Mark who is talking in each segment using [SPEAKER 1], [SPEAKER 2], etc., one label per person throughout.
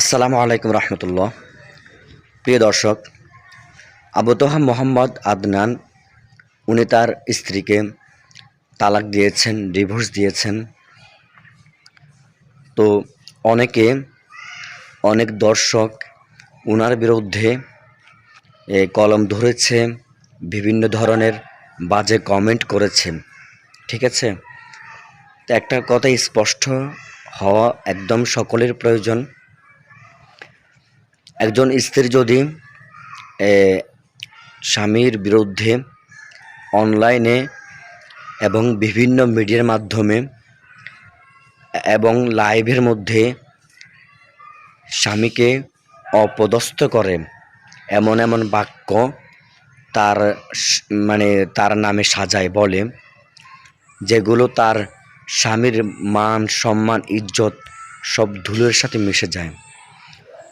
[SPEAKER 1] আসসালামু আলাইকুম রহমতুল্লাহ। প্রিয় দর্শক, আবু তোহা মোহাম্মদ আদনান, উনি তার স্ত্রীকে তালাক দিয়েছেন, ডিভোর্স দিয়েছেন। তো অনেকে, অনেক দর্শক উনার বিরুদ্ধে কলম ধরেছে, বিভিন্ন ধরনের বাজে কমেন্ট করেছে ঠিক আছে? তো একটা কথা স্পষ্ট হওয়া একদম সকলের প্রয়োজন। একজন স্ত্রী যদি স্বামীর বিরুদ্ধে অনলাইনে এবং বিভিন্ন মিডিয়ার মাধ্যমে এবং লাইভের মধ্যে স্বামীকে অপদস্থ করে, এমন এমন বাক্য তার মানে তার নামে সাজায়, বলে, যেগুলো তার স্বামীর মান, সম্মান, ইজ্জত সব ধুলোর সাথে মিশে যায়।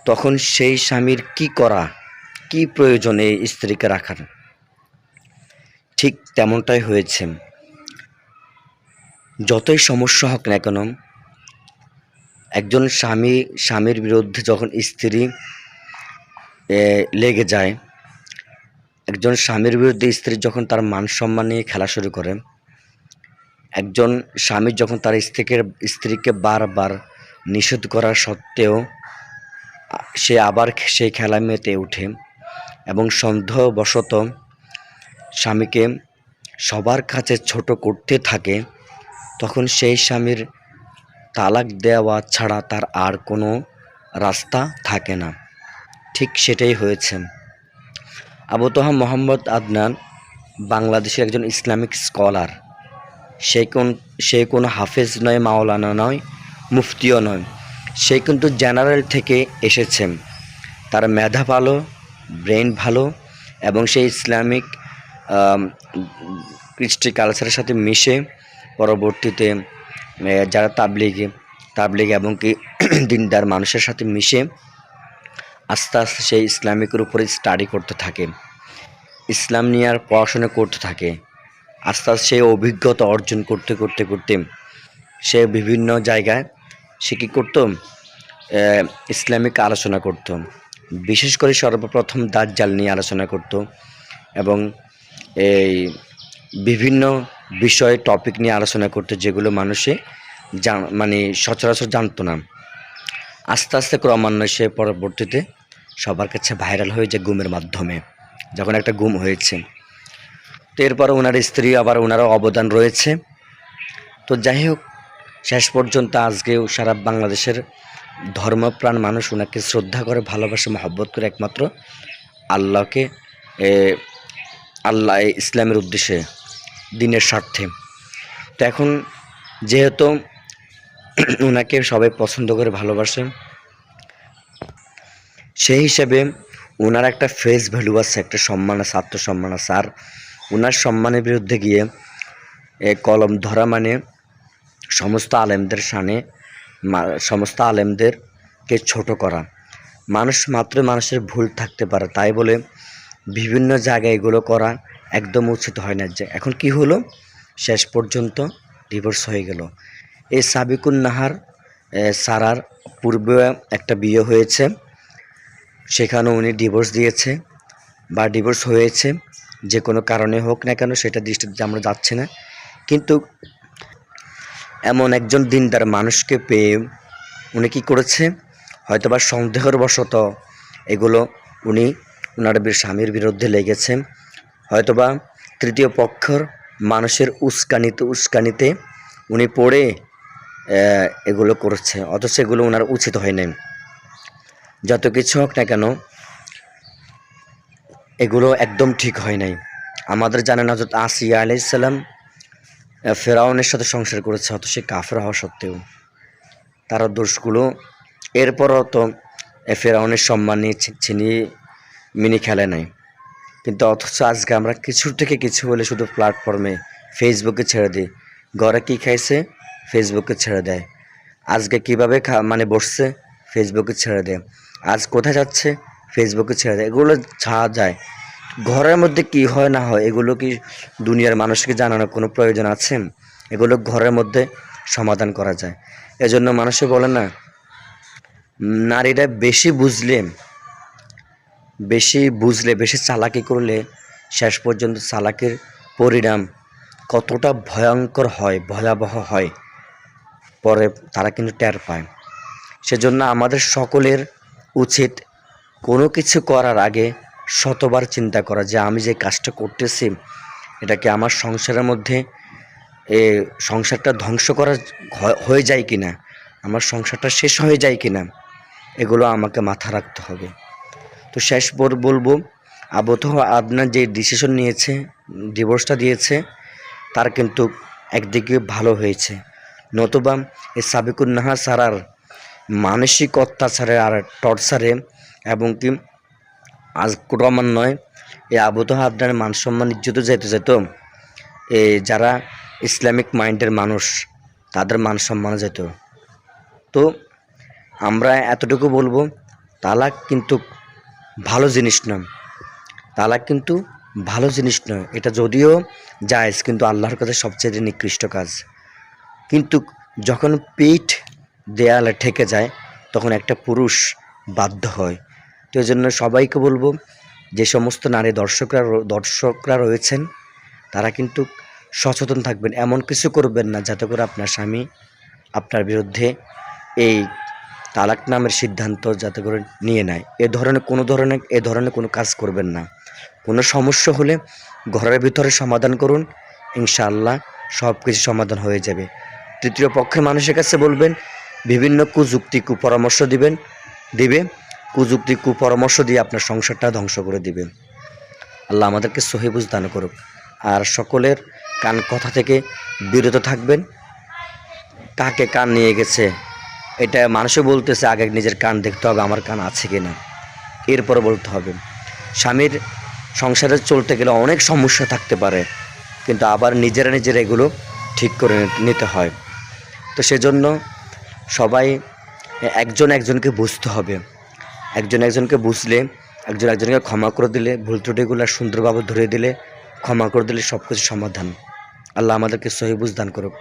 [SPEAKER 1] তখন সেই স্বামীর কি করা, কি প্রয়োজন এই স্ত্রীকে রাখার? ঠিক তেমনটাই হয়েছে। যতই সমস্যা হোক না কেন, একজন স্বামী, স্বামীর বিরুদ্ধে যখন স্ত্রী লেগে যায়, একজন স্বামীর বিরুদ্ধে স্ত্রী যখন তার মান সম্মান নিয়ে খেলা শুরু করে, একজন স্বামী যখন তার স্ত্রীকে স্ত্রীকে বারবার নিষেধ করা সত্ত্বেও সে আবার সেই খেলা মেতে ওঠে এবং সন্দেহবশত স্বামীকে সবার কাছে ছোট করতে থাকে, তখন সেই স্বামীর তালাক দেওয়া ছাড়া তার আর কোনো রাস্তা থাকে না। ঠিক সেটাই হয়েছে। আবু তোহা মোহাম্মদ আদনান বাংলাদেশের একজন ইসলামিক স্কলার। সে কোন সে কোনো হাফেজ নয়, মাওলানা নয়, মুফতিও নয়। সে কিন্তু জেনারেল থেকে এসেছেন। তার মেধা ভালো, ব্রেন ভালো এবং সে ইসলামিক কৃষ্টি কালচারের সাথে মিশে পরবর্তীতে যারা তাবলিগ তাবলিগ এবং কি দিনদার মানুষের সাথে মিশে আস্তে আস্তে সেই ইসলামিকের উপরে স্টাডি করতে থাকে। ইসলাম নিয়ে আর পড়াশোনা করতে থাকে। আস্তে আস্তে সে অভিজ্ঞতা অর্জন করতে করতে করতে সে বিভিন্ন জায়গায় সে কী করতো ইসলামিক আলোচনা করত বিশেষ করে সর্বপ্রথম দাজ্জাল নিয়ে আলোচনা করত এবং এই বিভিন্ন বিষয় টপিক নিয়ে আলোচনা করতো যেগুলো মানুষে জান- মানে সচরাচর জানতো না। আস্তে আস্তে ক্রমান্বয়ে সে পরবর্তীতে সবার কাছে ভাইরাল হয়ে যায় গুমের মাধ্যমে, যখন একটা গুম হয়েছে। তো এরপরে ওনার স্ত্রী আবার ওনারও অবদান রয়েছে। তো যাই হোক শেষ পর্যন্ত আজকেও সারা বাংলাদেশের ধর্মপ্রাণ মানুষ ওনাকে শ্রদ্ধা করে, ভালোবাসে, মহব্বত করে একমাত্র আল্লাহকে আল্লাহ ইসলামের উদ্দেশ্যে, দিনের স্বার্থে। তো এখন যেহেতু ওনাকে সবাই পছন্দ করে, ভালোবাসে, সেই হিসেবে ওনার একটা ফেস ভ্যালু আছে, একটা সম্মান আছে, আত্মসম্মান আছে। আর ওনার সম্মানের বিরুদ্ধে গিয়ে কলম ধরা মানে সমস্ত আলেমদের সানে সমস্ত আলেমদেরকে ছোট করা। মানুষ মাত্র মানুষের ভুল থাকতে পারে, তাই বলে বিভিন্ন জায়গায় এগুলো করা একদম উচিত হয় না। যে, এখন কি হলো? শেষ পর্যন্ত ডিভোর্স হয়ে গেল। এই সাবিকুন নাহার সারার পূর্বে একটা বিয়ে হয়েছে। সেখানে উনি ডিভোর্স দিয়েছে বা ডিভোর্স হয়েছে, যে কোনো কারণে হোক না কেন, সেটা দৃষ্টিতে আমরা যাচ্ছে না। কিন্তু এমন একজন দিনদার মানুষকে পেয়ে উনি কী করেছে? হয়তোবা সন্দেহের বশত এগুলো উনি ওনার স্বামীর বিরুদ্ধে লেগেছে। হয়তোবা তৃতীয় পক্ষর মানুষের উস্কানিতে উস্কানিতে উনি পড়ে এগুলো করেছে, অথচ এগুলো ওনার উচিত হয় নাই যত কিছু হোক না কেন, এগুলো একদম ঠিক হয় নাই। আমাদের জানেন হজরত আসিয়া আলাইসাল্লাম ফেরাউনের সাথে সংসার করেছে, অথচ সে কাফের হওয়া সত্ত্বেও। তার দোষগুলো। এরপর তো ফেরাউনের সম্মান নিয়ে ছিনিয়ে মিনি খেলে নাই। কিন্তু অথচ আজকে আমরা কিছুর থেকে কিছু হলে শুধু প্ল্যাটফর্মে ফেসবুকে ছেড়ে দিই। ঘরে কী খাইছে? ফেসবুকে ছেড়ে দেয়। আজকে কীভাবে খা মানে বসছে? ফেসবুকে ছেড়ে দেয়। আজ কোথায় যাচ্ছে? ফেসবুকে ছেড়ে দেয়। এগুলো ছাড়া যায়। ঘরের মধ্যে কি হয় না হয়, এগুলো কি দুনিয়ার মানুষকে জানানোর কোনো প্রয়োজন আছে? এগুলো ঘরের মধ্যে সমাধান করা যায়। এজন্য মানুষে বলে না, নারীরা বেশি বুঝলে বেশি বুঝলে, বেশি চালাকি করলে শেষ পর্যন্ত চালাকির পরিণাম কতটা ভয়ঙ্কর হয়, ভয়াবহ হয়। পরে তারা কিন্তু টের পায়। সেজন্য আমাদের সকলের উচিত কোনো কিছু করার আগে শতবার চিন্তা করা যে আমি যে কাজটা করতেছি, এটাকে আমার সংসারের মধ্যে, এ সংসারটা ধ্বংস করা হয়ে যায় কি না আমার সংসারটা শেষ হয়ে যায় কি না এগুলো আমাকে মাথা রাখতে হবে। তো শেষ পর বলব আবতহ আপনার যে ডিসিশন নিয়েছে ডিভোর্সটা দিয়েছে, তার কিন্তু একদিকে ভালো হয়েছে। নতুবা এই সাবিকুন নাহা সারার মানসিক অত্যাচারে আর টর্চারে এবং কি আজ ক্রমান্বয়ে এই আবতহ আদনার মান সম্মান ইজ্জত যেতে যেত এ যারা ইসলামিক মাইন্ডের মানুষ, তাদের মান সম্মান যেত তো আমরা এতটুকু বলব, তালাক কিন্তু ভালো জিনিস নয়। তালাক কিন্তু ভালো জিনিস নয়। এটা যদিও জায়েজ, কিন্তু আল্লাহর কাছে সবচেয়ে নিকৃষ্ট কাজ। কিন্তু যখন পিঠ দেয়ালে ঠেকে যায়, তখন একটা পুরুষ বাধ্য হয়। তো এই জন্য সবাইকে বলব, যে সমস্ত নারী দর্শকরা দর্শকরা রয়েছেন, তারা কিন্তু সচেতন থাকবেন, এমন কিছু করবেন না যাতে করে আপনার স্বামী আপনার বিরুদ্ধে এই তালাক নামের সিদ্ধান্ত যাতে করে নিয়ে নেয়। এ ধরনের কোনো ধরনের, এ ধরনের কোনো কাজ করবেন না। কোনো সমস্যা হলে ঘরের ভিতরে সমাধান করুন, ইনশাআল্লাহ সব কিছু সমাধান হয়ে যাবে। তৃতীয় পক্ষের মানুষের কাছে বলবেন, বিভিন্ন কুযুক্তি, কুপরামর্শ দিবেন, দিবে। কুযুক্তি, কুপরামর্শ দিয়ে আপনার সংসারটা ধ্বংস করে দিবে। আল্লাহ আমাদেরকে সহিবুজ দান করুক। আর সকলের কান কথা থেকে বিরত থাকবেন। কাকে কান নিয়ে গেছে? এটা মানুষও বলতেছে, আগে নিজের কান দেখতে হবে, আমার কান আছে কি না এরপরে বলতে হবে। স্বামীর সংসারে চলতে গেলে অনেক সমস্যা থাকতে পারে, কিন্তু আবার নিজেরা নিজেরা এগুলো ঠিক করে নিতে হয়। তো সেজন্য সবাই একজন একজনকে বুঝতে হবে। একজন একজনকে বুঝলে, একজন একজনকে ক্ষমা করে দিলে, ভুল ত্রুটিগুলো সুন্দরভাবে ধরে দিলে, ক্ষমা করে দিলে সব কিছু সমাধান। আল্লাহ আমাদেরকে সহিবুজ দান করুক।